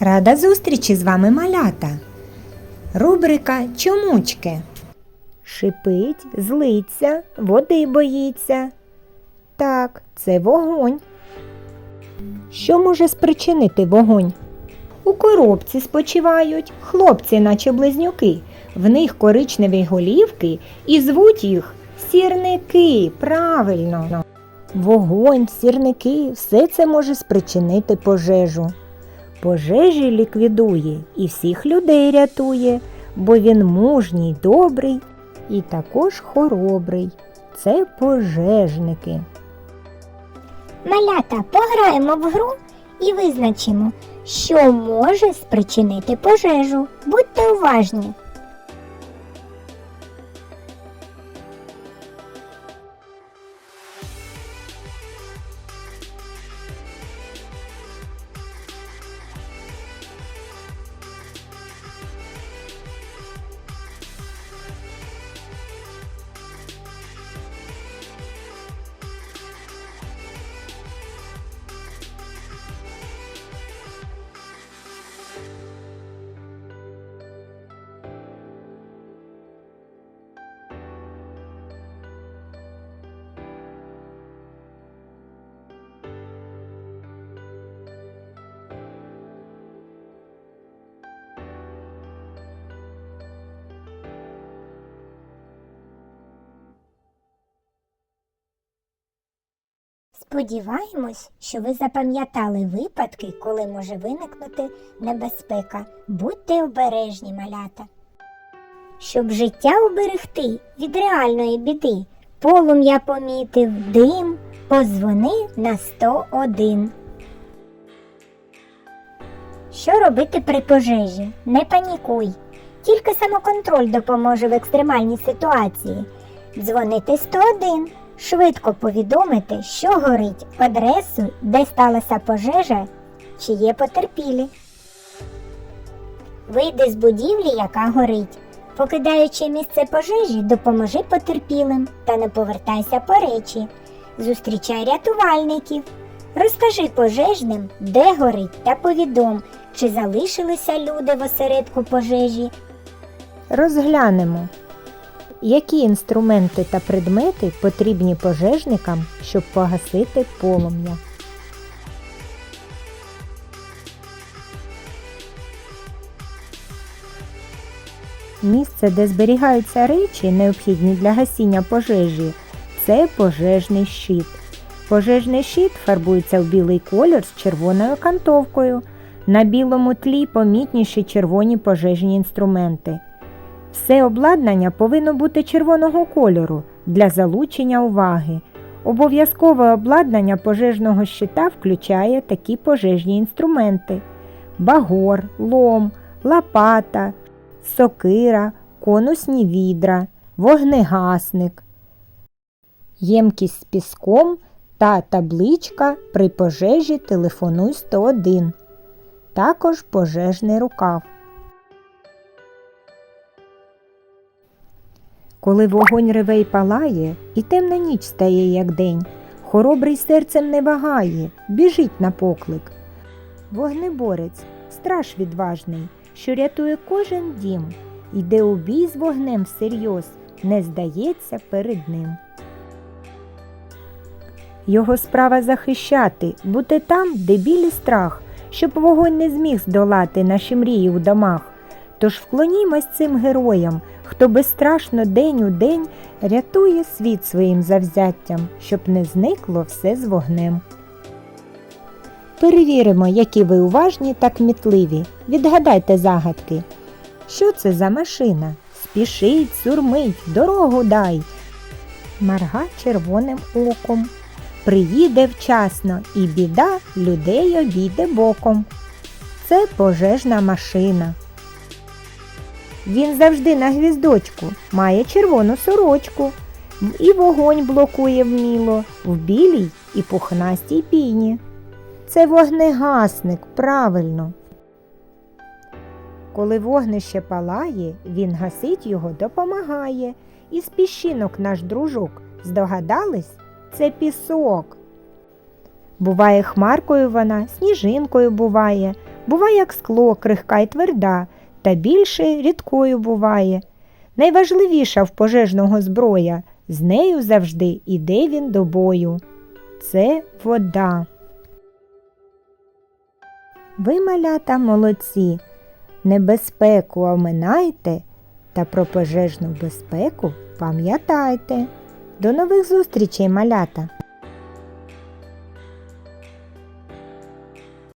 Рада зустрічі з вами малята. Рубрика Чомучки. Шипить, злиться, води боїться. Так, це вогонь. Що може спричинити вогонь? У коробці спочивають хлопці, наче близнюки. В них коричневі голівки і звуть їх сірники. Правильно. Вогонь, сірники все це може спричинити пожежу. Пожежі ліквідує і всіх людей рятує, бо він мужній, добрий і також хоробрий. Це пожежники. Малята, пограємо в гру і визначимо, що може спричинити пожежу. Будьте уважні. Сподіваємось, що ви запам'ятали випадки, коли може виникнути небезпека. Будьте обережні, малята. Щоб життя уберегти від реальної біди, полум'я помітив дим, позвони на 101. Що робити при пожежі? Не панікуй. Тільки самоконтроль допоможе в екстремальній ситуації. Дзвонити 101. Швидко повідомити, що горить, адресу, де сталася пожежа, чи є потерпілі. Вийди з будівлі, яка горить. Покидаючи місце пожежі, допоможи потерпілим та не повертайся по речі. Зустрічай рятувальників. Розкажи пожежним, де горить, та повідом, чи залишилися люди в осередку пожежі, Розглянемо, які інструменти та предмети потрібні пожежникам, щоб погасити полум'я. Місце, де зберігаються речі, необхідні для гасіння пожежі, це пожежний щит. Пожежний щит фарбується в білий колір з червоною окантовкою. На білому тлі помітніші червоні пожежні інструменти. Все обладнання повинно бути червоного кольору для залучення уваги. Обов'язкове обладнання пожежного щита включає такі пожежні інструменти: багор, лом, лопата, сокира, конусні відра, вогнегасник, ємкість з піском та табличка при пожежі телефонуй 101. Також пожежний рукав. Коли вогонь реве й палає, і темна ніч стає, як день, хоробрий серцем не вагає, біжить на поклик. Вогнеборець, страж відважний, що рятує кожен дім, йде у бій з вогнем всерйоз, не здається перед ним. Його справа захищати, бути там, де білі страх, щоб вогонь не зміг здолати наші мрії у домах. Тож вклонімось цим героям, хто безстрашно день у день рятує світ своїм завзяттям, щоб не зникло все з вогнем. Перевіримо, які ви уважні та кмітливі. Відгадайте загадки. Що це за машина? Спішить, сурмить, дорогу дай. Марга червоним оком. Приїде вчасно і біда людей обійде боком. Це пожежна машина. Він завжди на гвіздочку, має червону сорочку, і вогонь блокує вміло в білій і пухнастій піні. Це вогнегасник, правильно. Коли вогнище палає, він гасить його допомагає. Із піщинок наш дружок. Здогадались? Це пісок. Буває хмаркою вона, сніжинкою буває, Буває, як скло, крихка й тверда, та більше рідкою буває. Найважливіша в пожежного зброя, з нею завжди іде він до бою. Це вода. Ви, малята, молодці, небезпеку оминайте та про пожежну безпеку пам'ятайте. До нових зустрічей, малята!